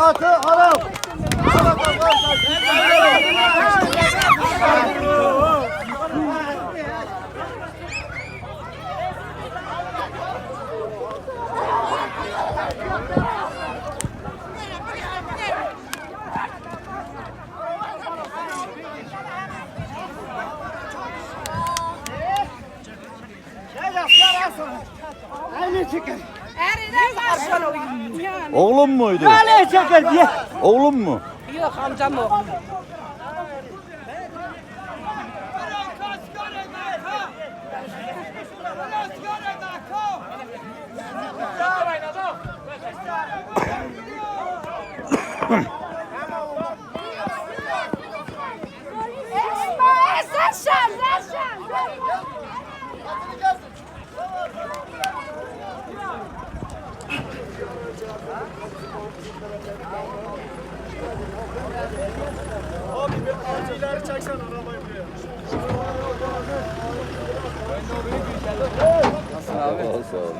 atı haram. Erine başlar yani. Oğlum muydu? Ne çeker diye. Oğlum mu? Yok amcam o. Esma, Sağ ol, sağ ol.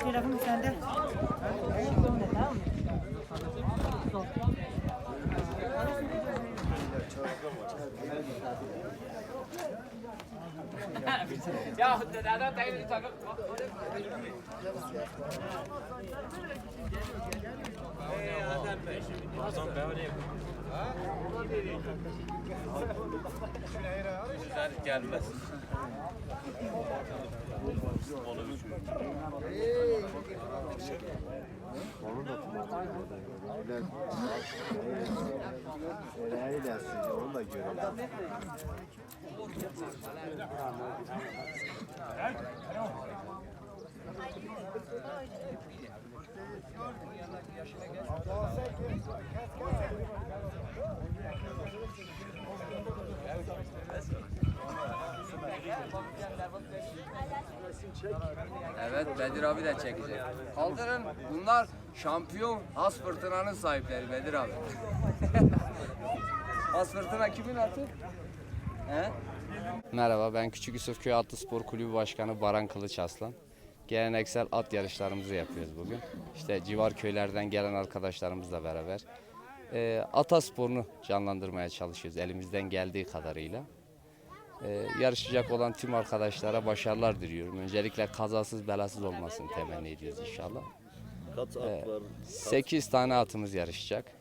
Telefon sende. Güzel gelmez. Olur da Neler ilersin onu da görelim. Yaşına gel. Evet Bedir abi de çekecek. Kaldırın bunlar şampiyon Has Fırtına'nın sahipleri Bedir abi. Has Fırtına kimin atı? He? Merhaba ben Küçük Yusuf Köy Atlı Spor Kulübü Başkanı Baran Kılıç Aslan. Geleneksel at yarışlarımızı yapıyoruz bugün. İşte civar köylerden gelen arkadaşlarımızla beraber e, ata sporunu canlandırmaya çalışıyoruz elimizden geldiği kadarıyla. Ee, yarışacak olan tüm arkadaşlara başarılar diliyorum. Öncelikle kazasız belasız olmasını temenni ediyoruz inşallah. Kaç at var? 8 tane atımız yarışacak.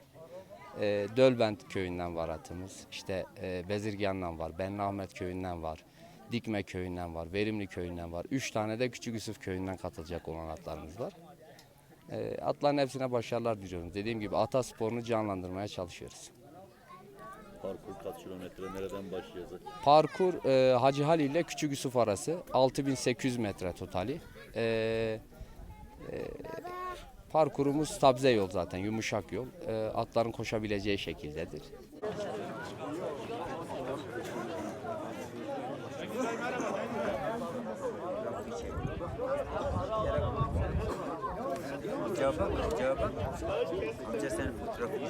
Ee, Dölbent köyünden var atımız. İşte e, Bezirgan'dan var. Bennahmet köyünden var. Dikme köyünden var. Verimli köyünden var. 3 tane de Küçük Yusuf köyünden katılacak olan atlarımız var. Ee, atların hepsine başarılar diliyorum. Dediğim gibi ata sporunu canlandırmaya çalışıyoruz. Parkur kaç kilometre? Nereden başlayacak? Parkur e, Hacı Halil ile Küçük Yusuf arası 6800 metre totali. E, e, parkurumuz stabze yol zaten yumuşak yol. E, atların koşabileceği şekildedir. Cevap cevap Amca senin fotoğrafını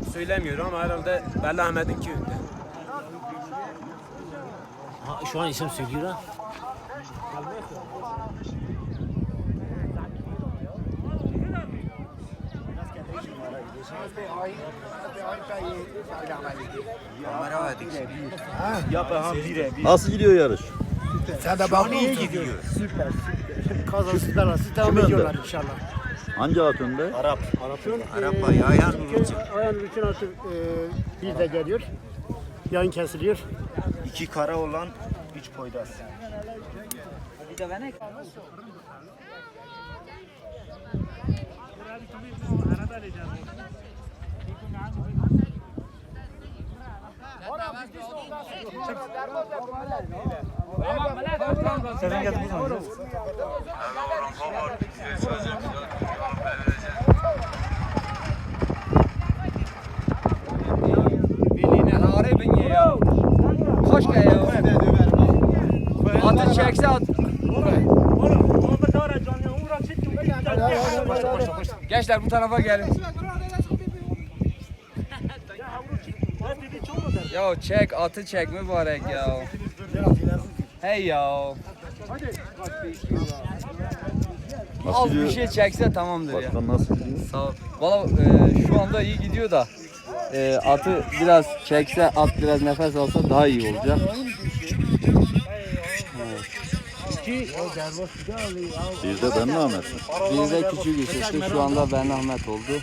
söylemiyorum ama herhalde Belli Ahmet'in ki önde. Ha, şu an isim söylüyor ha. Nasıl gidiyor yarış? Sen de bak iyi gidiyor. Süper süper. Kazası belası devam ediyorlar inşallah. Hangi at önde? Arap. Arap bayağı ayağın için. Ayağın için artık e, bir de geliyor. Yayın kesiliyor. İki kara olan üç poyraz. Hoş geldin. Atı çekse at. Gençler bu tarafa gelin. Ya çek atı çek mübarek ya. Hey ya. Nasıl Az bir şey çekse tamamdır ya. Başkan nasıl gidiyor? Sağ ol. Valla e, şu anda iyi gidiyor da e, atı biraz çekse at biraz nefes alsa daha iyi olacak. Bir de ben Ahmet. Bir de küçük Yusuf'tu şu anda Ben Ahmet oldu.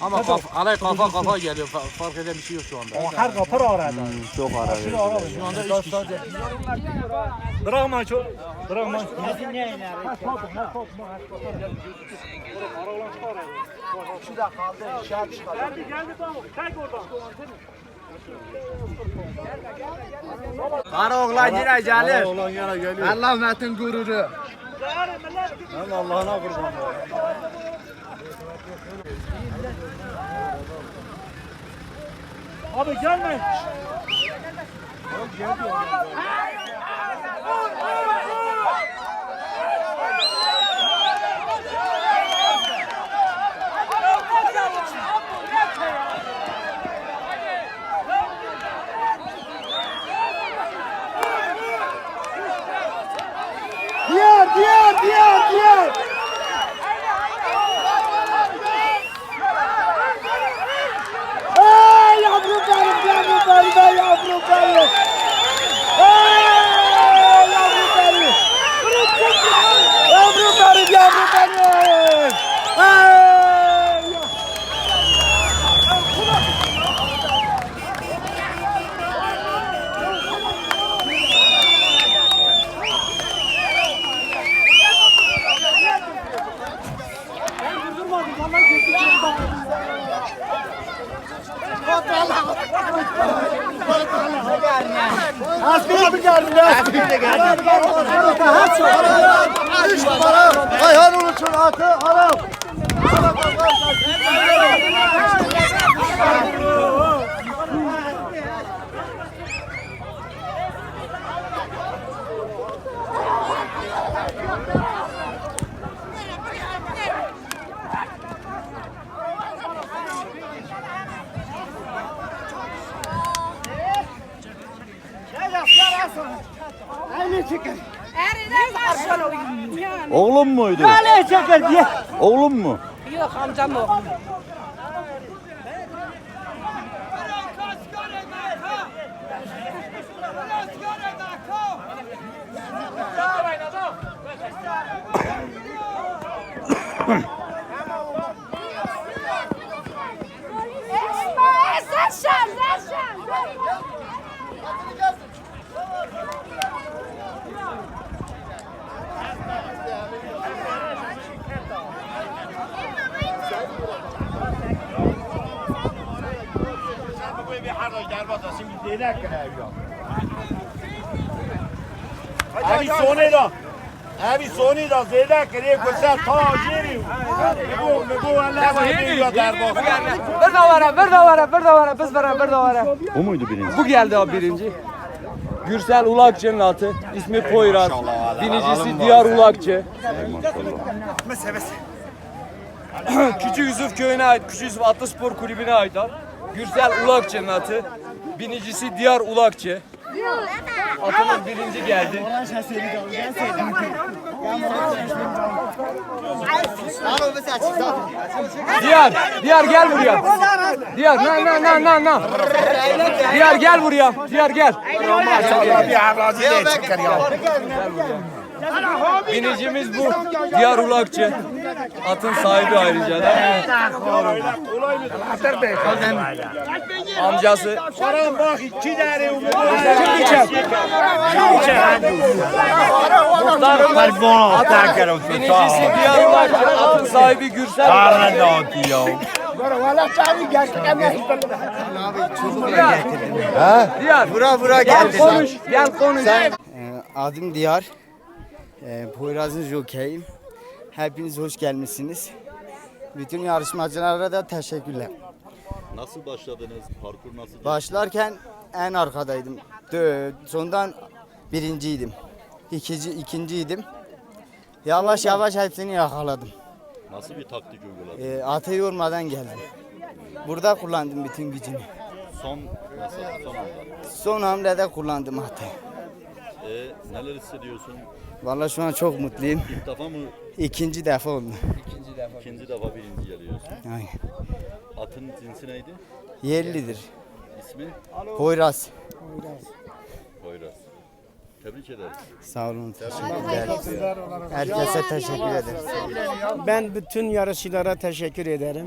Ama kaf, alay kafa kafa geliyor. Fa- Fark eden bir şey yok şu anda. Her kapır arada. Hmm, çok ara verdi. Şu anda üç kişi. Bırakma çok. Bırakma. Kara oğlan yine gelir. oğlan yine geliyor. Allah Metin gururu. Ben Allah'ına kurban. Abi gelme. Diğer diğer diğer diğer. Ey yavrum benim yavrum benim ey yavrum benim. Ey yavrum benim. Askeri mi geldi? Askeri de geldi. Üç numara. Ayhan Uluç'un atı Arap. Erine başlar oyun. Yani. Oğlum muydu? Oğlum mu? Yok amcam oğlum. İsmail Arvata şimdi değnek geliyor. Abi sonu da. Abi sonu da zeydek geliyor koşar ta yeri. Bu bu Allah veriyor darbo. Bir davara, bir davara, bir davara, biz beraber bir davara. O muydu birinci? Bu geldi abi birinci. Gürsel Ulakçı'nın atı, ismi Poyraz. Binicisi Diyar Ulakçı. Küçük Yusuf köyüne ait, Küçük Yusuf Atlı Spor Kulübü'ne ait at. Gürsel Ulakçı'nın atı. Binicisi Diyar Ulakçı. Atımız birinci geldi. Diyar, Diyar gel buraya. Diyar, na na na na na. Diyar gel buraya. Diyar gel. Binicimiz bu. Diyar Ulakçı. Atın sahibi ayrıca da. Amcası. Param bak iki tane Binicisi Diyar Ulakçı. Atın sahibi Gürsel. Diyar. Bura bura gel konuş. Gel konuş. Adım Diyar. Ee, Poyraz'ın jokeyim. Hepiniz hoş gelmişsiniz. Bütün yarışmacılara da teşekkürler. Nasıl başladınız? Parkur nasıl? Başlarken en arkadaydım. Dö- Sondan birinciydim. İkinci, ikinciydim. Yavaş yavaş hepsini yakaladım. Nasıl bir taktik uyguladın? Ee, atı yormadan geldim. Burada kullandım bütün gücümü. Son nasıl? Son anda. Son hamlede kullandım atı. Ee, neler hissediyorsun? Vallahi şu an çok mutluyum. İlk defa mı? İkinci defa oldu. İkinci defa birinci geliyorsun. Aynen. Atın cinsi neydi? Yerlidir. İsmi? Poyraz. Poyraz. Tebrik ederiz. Sağ olun. Teşekkürler. Herkese teşekkür ederim. Ben bütün yarışçılara teşekkür ederim.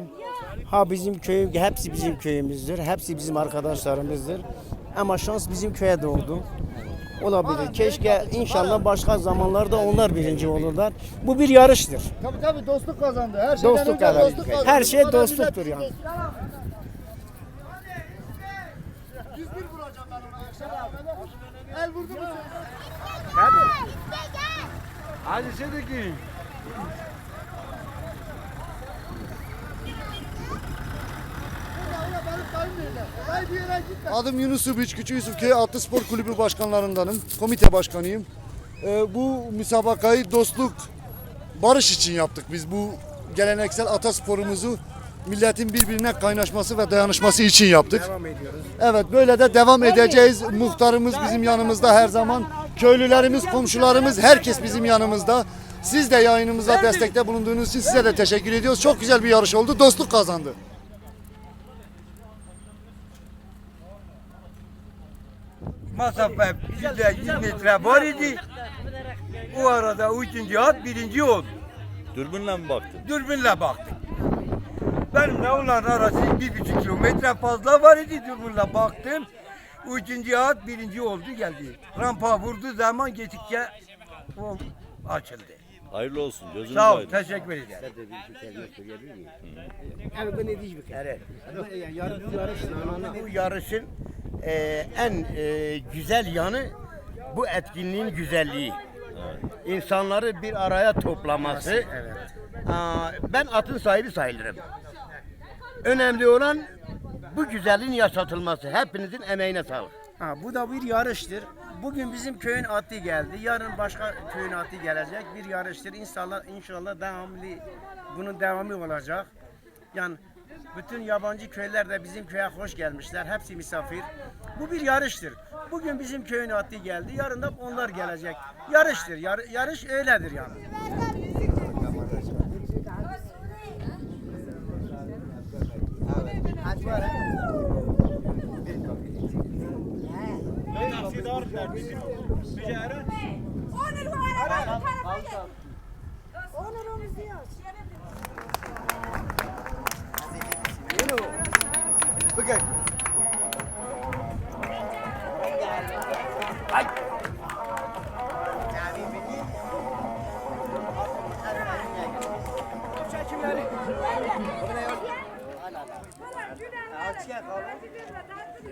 Ha bizim köyüm, hepsi bizim köyümüzdür. Hepsi bizim arkadaşlarımızdır. Ama şans bizim köye doğdu. Olabilir. Keşke inşallah başka zamanlarda onlar birinci olurlar. Bu bir yarıştır. Tabii tabii dostluk kazandı. Her şeyden Dostluk önce evet. dostluk kazandı. Her şey Bu kadar dostluktur millet- yani. El vurdu mu? Hadi Sıdıkı. Adım Yunus Ubiç, Küçük Yusufköy Atlı Spor Kulübü başkanlarındanım. Komite başkanıyım. Ee, bu müsabakayı dostluk, barış için yaptık biz. Bu geleneksel atasporumuzu milletin birbirine kaynaşması ve dayanışması için yaptık. Evet böyle de devam edeceğiz. Muhtarımız bizim yanımızda her zaman. Köylülerimiz, komşularımız, herkes bizim yanımızda. Siz de yayınımıza destekte bulunduğunuz için size de teşekkür ediyoruz. Çok güzel bir yarış oldu. Dostluk kazandı. Masafe bizde 100 metre var idi. O arada üçüncü at birinci oldu. Dürbünle mi baktın? Dürbünle baktık. Benimle onların arası bir buçuk kilometre fazla var idi. Dürbünle baktım. Üçüncü at birinci oldu geldi. Rampa vurduğu zaman geçtikçe o açıldı. Hayırlı olsun. Gözünüz Sağ ol, aydın. teşekkür ederim. Evet ben ne diyeyim Evet. Yarış, yarış, Bu yarışın e, en e, güzel yanı bu etkinliğin güzelliği. İnsanları bir araya toplaması. Aa, ben atın sahibi sayılırım. Önemli olan bu güzelliğin yaşatılması. Hepinizin emeğine sağlık. Ha, bu da bir yarıştır. Bugün bizim köyün atı geldi. Yarın başka köyün atı gelecek. Bir yarıştır. İnşallah inşallah devamlı bunun devamı olacak. Yani bütün yabancı köyler de bizim köye hoş gelmişler. Hepsi misafir. Bu bir yarıştır. Bugün bizim köyün atı geldi. Yarın da onlar gelecek. Yarıştır. Yar- yarış öyledir yani.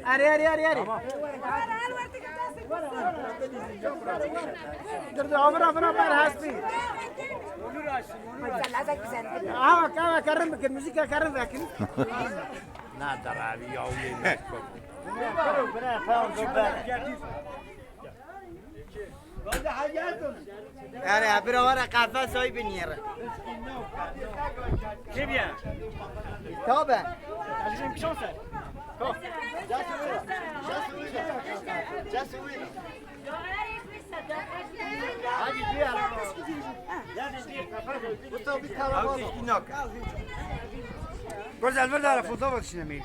Hadi hadi hadi hadi. Dur dur amına amına ben hasbi. Ama kama karın bakın müzik karın bakın. Nedir abi ya yemek bak. اره برو ورا قفه سای بنیره چه بیا تابه تجربه کی گرز بر داره فوتا بود شنه می